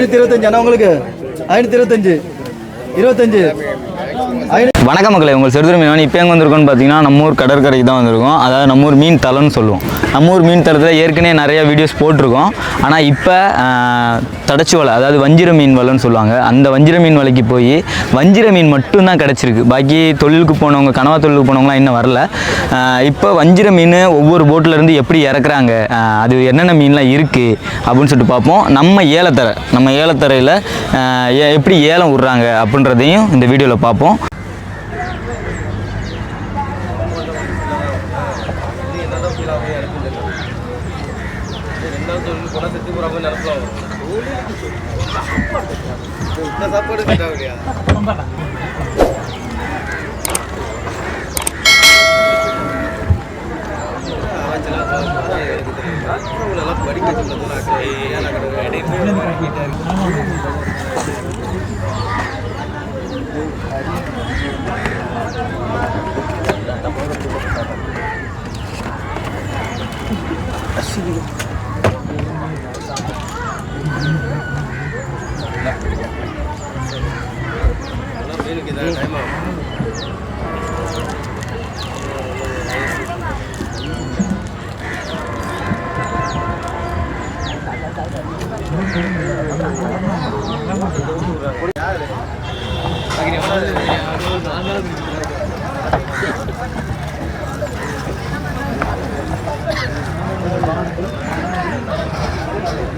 ஐநூற்றி இருபத்தஞ்சு அண்ணா உங்களுக்கு. ஐநூற்றி இருபத்தஞ்சு. இருபத்தஞ்சு. வணக்கம் மக்களை உங்கள் சிறுதுரை மீன் இப்போ எங்கே வந்திருக்கோம்னு பார்த்தீங்கன்னா நம்ம ஊர் கடற்கரைக்கு தான் வந்திருக்கோம். அதாவது நம்ம ஊர் மீன் தலைன்னு சொல்லுவோம். நம்ம ஊர் மீன் தளத்தில் ஏற்கனவே நிறைய வீடியோஸ் போட்டிருக்கோம். ஆனால் இப்போ தடச்சி வலை அதாவது வஞ்சிர மீன் வலைன்னு சொல்லுவாங்க. அந்த வஞ்சிர மீன் வலைக்கு போய் வஞ்சிர மீன் மட்டும்தான் கிடச்சிருக்கு. பாக்கி தொழிலுக்கு போனவங்க கனவா தொழிலுக்கு போனவங்களாம் இன்னும் வரல. இப்போ வஞ்சிர மீன் ஒவ்வொரு போட்டிலேருந்து எப்படி இறக்குறாங்க? அது என்னென்ன மீன்லாம் இருக்குது அப்படின்னு சொல்லிட்டு பார்ப்போம். நம்ம ஏலத்தரை நம்ம ஏலத்தரையில் எப்படி ஏலம் விட்றாங்க அப்படின்றதையும் இந்த வீடியோவில் பார்ப்போம். வேண்டாம்னு சொல்லி போனால் செத்து போகிறாமல் நினைப்பாங்க இந்த சாப்பாடு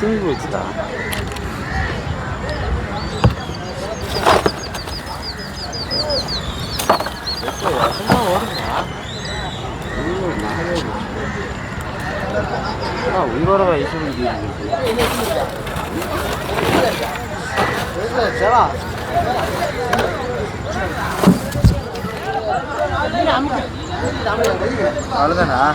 승부지다. 몇개야 정말 어렵다. 이걸 나 하려고. 아, 우리나라가 이십이 되는데. 제가. அழுதானா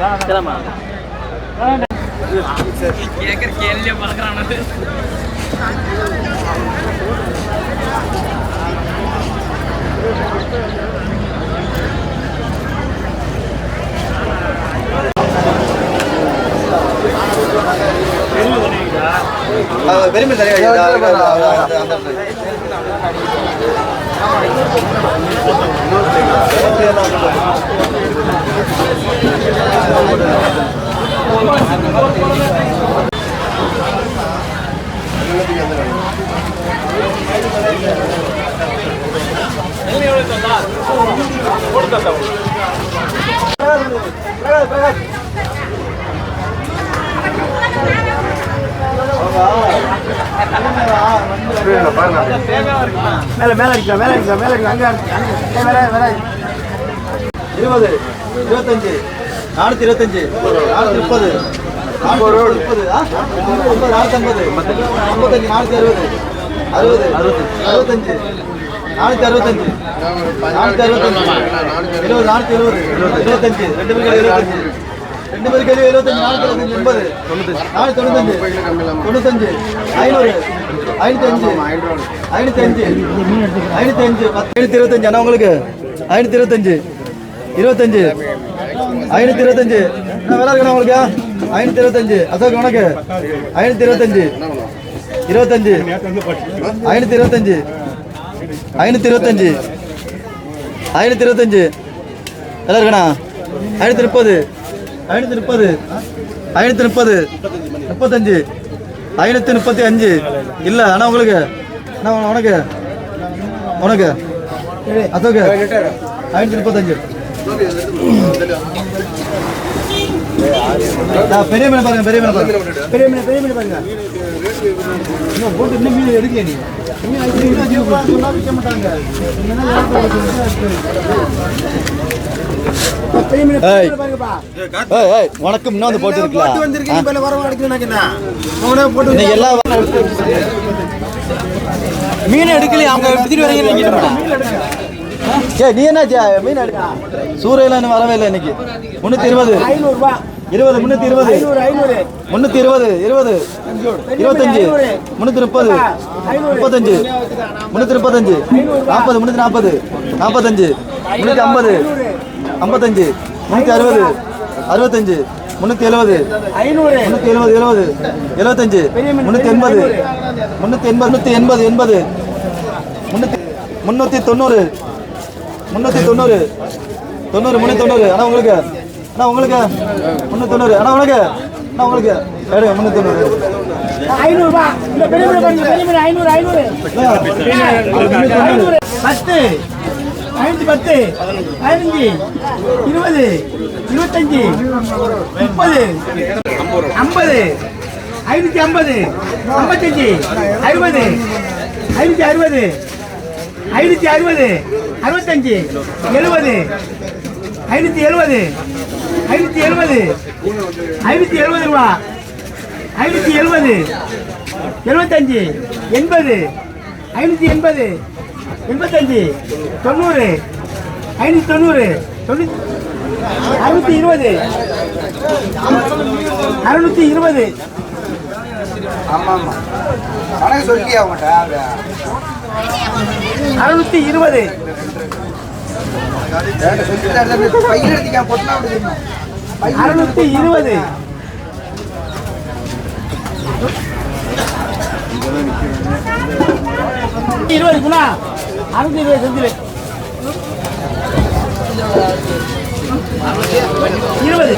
கிளம்பா கேட்கற கேள்வியே பெருமை தனியாக மேல மேல அடிக்கலாம் மேல அடிக்கலாம் மேல அடிக்கலாம் அங்க அங்க மேல மேல. இருபது இருபத்தஞ்சு. நானூற்றி இருபத்தஞ்சு நானூற்றி முப்பது நானூற்றி முப்பது முப்பது நானூற்றி ஐம்பது ஐம்பத்தஞ்சு நானூற்றி அறுபது அறுபது அறுபது அறுபத்தஞ்சு நானூற்றி அறுபத்தஞ்சு நானூற்றி அறுபத்தஞ்சு எழுபது நானூற்றி எழுபது இருபத்தஞ்சு ரெண்டு பேருக்கு எழுபத்தஞ்சு ரெண்டு பேருக்கு எழுபது எழுபத்தஞ்சு நானூற்றி எழுபத்தஞ்சு எண்பது நானூற்றி தொண்ணூத்தஞ்சு தொண்ணூத்தஞ்சு ஐநூறு ஐநூற்றி அஞ்சு ஐநூற்றி அஞ்சு ஐநூற்றி அஞ்சு ஐநூற்றி இருபத்தஞ்சு அண்ணா உங்களுக்கு ஐநூற்றி இருபத்தஞ்சு. இருபத்தஞ்சு. ஐநூற்றி இருபத்தஞ்சு. என்ன வேலை இருக்கணும் உங்களுக்கு? ஐநூற்றி இருபத்தஞ்சு. அசோக் உனக்கு? ஐநூற்றி இருபத்தஞ்சு. இருபத்தஞ்சு. ஐநூற்றி இருபத்தஞ்சு. ஐநூற்றி இருபத்தஞ்சு. ஐநூற்றி இருபத்தஞ்சு. எல்லாம் இருக்கண்ணா? ஐநூற்றி முப்பது. ஐநூற்றி முப்பது. ஐநூற்றி முப்பது. முப்பத்தஞ்சு. ஐநூற்றி முப்பத்தி அஞ்சு. இல்லை அண்ணா உங்களுக்கு? அண்ணா உனக்கு? உனக்கு? அசோக்கு ஐநூற்றி முப்பத்தஞ்சு. பெரிய மீன் பாருங்க பெரிய மீன் பாருங்க. பெரிய மீன் பெரிய மீன் பாருங்க. இன்னும் போட்டு இன்னும் மீன் எடுக்கல நீ. வணக்கம். இன்னும் வந்து போட்டு இருக்கலாம் எல்லா மீன் எடுக்கலையே? அவங்க எடுத்துட்டு வரீங்க ஏ நீ என்னாச்சு மீன் எடுக்க? சூறையில வரவே இல்லை இன்னைக்கு. முன்னூத்தி இருபது. இருபது முன்னூத்தி இருபது. முன்னூத்தி இருபது இருபது. இருபத்தஞ்சு. முன்னூத்தி முப்பது. முப்பத்தஞ்சு. முன்னூத்தி முப்பத்தஞ்சு. நாற்பது முன்னூத்தி நாற்பது. நாற்பத்தஞ்சு. முன்னூத்தி ஐம்பது. ஐம்பத்தஞ்சு. முன்னூத்தி அறுபது. அறுபத்தஞ்சு. முன்னூத்தி எழுபது. முன்னூத்தி எழுபது எழுபது. எழுபத்தஞ்சு. முன்னூத்தி எண்பது. முன்னூத்தி எண்பது முன்னூத்தி எண்பது எண்பது. முன்னூத்தி முன்னூத்தி தொண்ணூறு. முன்னூத்தி தொண்ணூறு. தொண்ணூறு முன்னூத்தி தொண்ணூறு. அண்ணா உங்களுக்கு. அண்ணா உங்களுக்கு. முன்னூத்தி தொண்ணூறு. அண்ணா உனக்கு. அண்ணா உங்களுக்கு. எடுங்க முன்னூத்தி தொண்ணூறு. ஐநூறு ரூபாய் இந்த பெரிய பெரிய ஐநூறு ஐநூறு. ஐநூறு பத்து. பதினஞ்சு. இருபது. இருபத்தஞ்சு. முப்பது. ஐம்பது. ஐநூத்தி ஐம்பது. ஐம்பத்தஞ்சு. அறுபது. ஐநூத்தி அறுபது. ஐநூத்தி அறுபது அறுபத்தஞ்சு எழுபது ஐநூத்தி எழுபது ஐநூத்தி எழுபது ஐநூத்தி எழுபது ரூபா ஐநூத்தி எழுபது எழுபத்தஞ்சு எண்பது ஐநூற்றி எண்பது எண்பத்தஞ்சு தொண்ணூறு ஐநூற்றி தொண்ணூறு தொண்ணூற்றி அறுநூத்தி இருபது அறுநூத்தி இருபது. அறுநூத்தி இருபது. அறுநூத்தி இருபது. இருபது குணா. அறுநூத்தி இருபது செந்தில் இருபது.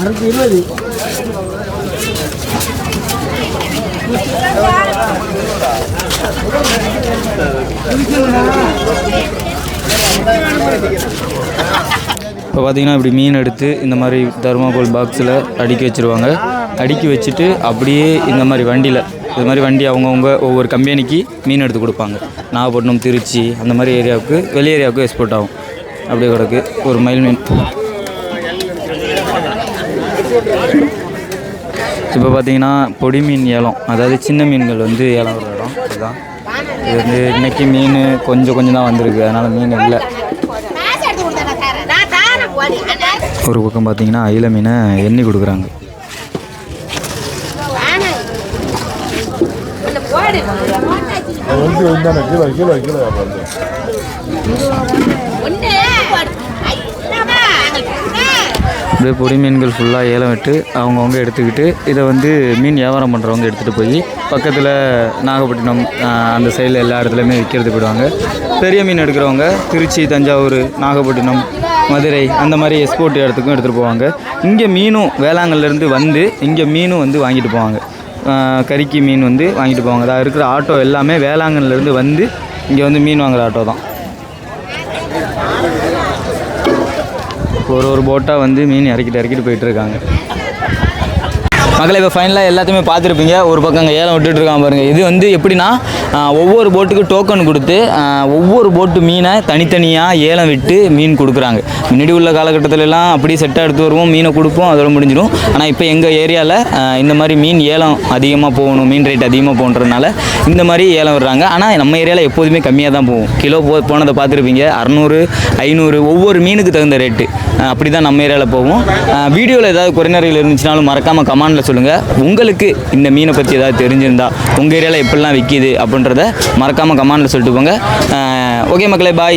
அறுநூத்தி இருபது இப்போ பார்த்தீங்கன்னா இப்படி மீன் எடுத்து இந்த மாதிரி தர்மாகோல் பாக்ஸில் அடுக்கி வச்சுருவாங்க. அடுக்கி வச்சுட்டு அப்படியே இந்த மாதிரி வண்டியில் இது மாதிரி வண்டி அவங்கவுங்க ஒவ்வொரு கம்பெனிக்கு மீன் எடுத்து கொடுப்பாங்க. நாகப்பட்டினம் திருச்சி அந்த மாதிரி ஏரியாவுக்கு வெளி ஏரியாவுக்கு எக்ஸ்போர்ட் ஆகும். அப்படியே கிடக்கு. ஒரு மைல் மீன். இப்போ பார்த்தீங்கன்னா பொடி மீன் ஏலம் அதாவது சின்ன மீன்கள் வந்து ஏலம் வர இடம். இதுதான். இது வந்து இன்றைக்கி மீன் கொஞ்சம் கொஞ்சம் தான் வந்திருக்கு. அதனால் மீன் இல்லை. ஒரு பக்கம் பார்த்தீங்கன்னா அயில மீனை எண்ணி கொடுக்குறாங்க. ஒண்ணு. போடு ஐ, என்னம்மா, அங்க போடு. அப்படியே பொடி மீன்கள் ஃபுல்லாக ஏலம் விட்டு அவங்கவுங்க எடுத்துக்கிட்டு இதை வந்து மீன் வியாபாரம் பண்ணுறவங்க எடுத்துகிட்டு போய் பக்கத்தில் நாகப்பட்டினம் அந்த சைடில் எல்லா இடத்துலையுமே விற்கிறது போயிடுவாங்க. பெரிய மீன் எடுக்கிறவங்க திருச்சி தஞ்சாவூர் நாகப்பட்டினம் மதுரை அந்த மாதிரி எக்ஸ்போர்ட் இடத்துக்கும் எடுத்துகிட்டு போவாங்க. இங்கே மீனும் வேளாங்கல்லேருந்து வந்து இங்கே மீனும் வந்து வாங்கிட்டு போவாங்க. கறிக்கு மீன் வந்து வாங்கிட்டு போவாங்க. அதாவது இருக்கிற ஆட்டோ எல்லாமே வேளாங்கண்ணிலேருந்து வந்து இங்கே வந்து மீன் வாங்குகிற ஆட்டோ தான். ஒரு ஒரு போட்டாக வந்து மீன் இறக்கிட்டு இறக்கிட்டு போயிட்டுருக்காங்க மக்களை இப்போ ஃபைனலாக எல்லாத்தையுமே பார்த்துருப்பீங்க. ஒரு பக்கம் அங்கே ஏலம் விட்டுட்டு இருக்கான் பாருங்கள் இது வந்து எப்படின்னா ஒவ்வொரு போட்டுக்கு டோக்கன் கொடுத்து ஒவ்வொரு போட்டு மீனை தனித்தனியாக ஏலம் விட்டு மீன் கொடுக்குறாங்க. முன்னாடி உள்ள காலகட்டத்திலலாம் அப்படியே செட்டாக எடுத்து வருவோம் மீனை கொடுப்போம் அதோட முடிஞ்சிடும். ஆனால் இப்போ எங்கள் ஏரியாவில் இந்த மாதிரி மீன் ஏலம் அதிகமாக போகணும் மீன் ரேட் அதிகமாக போன்றதுனால இந்த மாதிரி ஏலம் விடுறாங்க. ஆனால் நம்ம ஏரியாவில் எப்போதுமே கம்மியாக தான் போகும். கிலோ போ போனதை பார்த்துருப்பீங்க. அறநூறு ஐநூறு ஒவ்வொரு மீனுக்கு தகுந்த ரேட்டு அப்படி தான் நம்ம ஏரியாவில் போகும். வீடியோவில் ஏதாவது குறைநறைகள் இருந்துச்சுனாலும் மறக்காமல் கமாண்டில் சொல்லுங்கள் உங்களுக்கு இந்த மீனை பற்றி ஏதாவது தெரிஞ்சிருந்தா உங்கள் ஏரியாவில் எப்படிலாம் விற்கிது அப்படின்றத மறக்காமல் கமெண்டில் சொல்லிட்டு போங்க ஓகே மக்களே பாய்